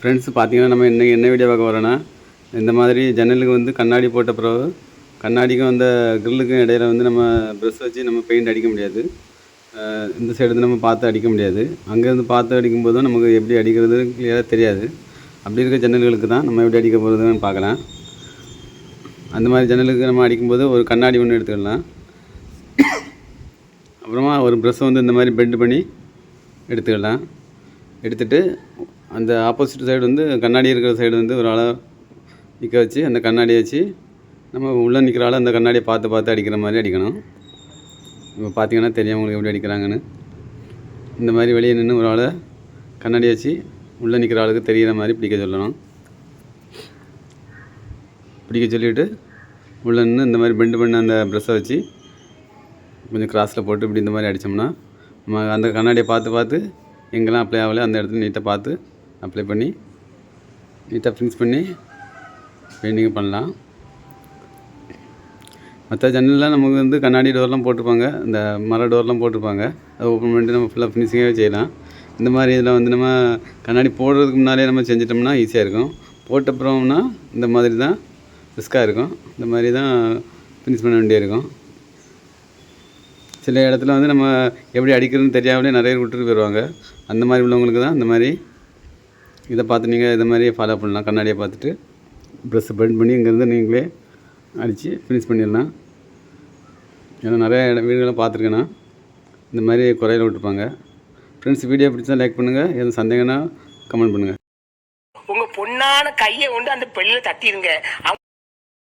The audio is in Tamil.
ஃப்ரெண்ட்ஸ் பார்த்தீங்கன்னா நம்ம என்ன என்ன வீடியோ பார்க்க வரோன்னா இந்த மாதிரி ஜன்னலுக்கு வந்து கண்ணாடி போட்ட பிறகு கண்ணாடிக்கும் அந்த கிரில்லுக்கும் இடையில வந்து நம்ம ப்ரெஷ் வச்சு நம்ம பெயிண்ட் அடிக்க முடியாது. இந்த சைடு வந்து நம்ம பார்த்து அடிக்க முடியாது. அங்கேருந்து பார்த்து அடிக்கும் போதும் நமக்கு எப்படி அடிக்கிறது கிளியராக தெரியாது. அப்படி இருக்க ஜன்னல்களுக்கு தான் நம்ம எப்படி அடிக்க போகிறதுன்னு பார்க்கலாம். அந்த மாதிரி ஜன்னலுக்கு நம்ம அடிக்கும்போது ஒரு கண்ணாடி ஒன்று எடுத்துக்கலாம். அப்புறமா ஒரு ப்ரெஷ்ஷை வந்து இந்த மாதிரி பெண்ட் பண்ணி எடுத்துக்கலாம். எடுத்துட்டு அந்த ஆப்போசிட் சைடு வந்து கண்ணாடி இருக்கிற சைடு வந்து ஒரு ஆளை நிற்க வச்சு அந்த கண்ணாடியை வச்சு நம்ம உள்ளே நிற்கிற ஆளை அந்த கண்ணாடியை பார்த்து பார்த்து அடிக்கிற மாதிரி அடிக்கணும். இப்போ பார்த்தீங்கன்னா தெரியும் உங்களுக்கு எப்படி அடிக்கிறாங்கன்னு. இந்த மாதிரி வெளியே நின்று ஒரு ஆளை கண்ணாடி வச்சு உள்ளே நிற்கிற ஆளுக்கு தெரிகிற மாதிரி பிடிக்க சொல்லணும். பிடிக்க சொல்லிவிட்டு உள்ளே நின்று இந்த மாதிரி பெண்டு பண்ண அந்த ப்ரெஷ்ஷை வச்சு கொஞ்சம் கிராஸில் போட்டு இப்படி இந்த மாதிரி அடித்தோம்னா நம்ம அந்த கண்ணாடியை பார்த்து பார்த்து எங்கெல்லாம் அப்ளை ஆகலை அந்த இடத்துல நீட்டாக பார்த்து அப்ளை பண்ணி நீட்டாக ஃபினிஷ் பண்ணி பெயிண்டிங் பண்ணலாம். மற்ற ஜன்னல்லாம் நமக்கு வந்து கண்ணாடி டோர்லாம் போட்டிருப்பாங்க. இந்த மர டோர்லாம் போட்டிருப்பாங்க. அதை ஓப்பன் பண்ணிட்டு நம்ம ஃபுல்லாக ஃபினிஷிங்காகவே செய்யலாம். இந்த மாதிரி இதில் வந்து நம்ம கண்ணாடி போடுறதுக்கு முன்னாலே நம்ம செஞ்சிட்டோம்னா ஈஸியாக இருக்கும். போட்டப்புறம்னா இந்த மாதிரி தான் ரிஸ்க்காக இருக்கும். இந்த மாதிரி தான் ஃபினிஷ் பண்ண வேண்டியிருக்கும் சில இடத்துல வந்து நம்ம எப்படி அடிக்கிறதுன்னு தெரியாமலே நிறைய பேர் விட்டுட்டு போயிடுவாங்க அந்த மாதிரி உள்ளவங்களுக்கு தான் இந்த மாதிரி இதை பார்த்து நீங்கள் இதை மாதிரி ஃபாலோ பண்ணலாம். கண்ணாடியை பார்த்துட்டு ப்ரெஸ்ஸை பெண்ட் பண்ணி இங்கேருந்து நீங்களே அடித்து ஃபினிஷ் பண்ணிடலாம். ஏன்னா நிறைய இடம் வீடுகளை பார்த்துருக்கேன்னா இந்த மாதிரி குறையில் விட்டுருப்பாங்க. ஃப்ரெண்ட்ஸ் வீடியோ பிடிச்சா லைக் பண்ணுங்கள் எதுவும் சந்தேகம்னா கமெண்ட் பண்ணுங்கள் உங்கள் பொண்ணான கையை கொண்டு அந்த பெண்ணில் தட்டிடுங்க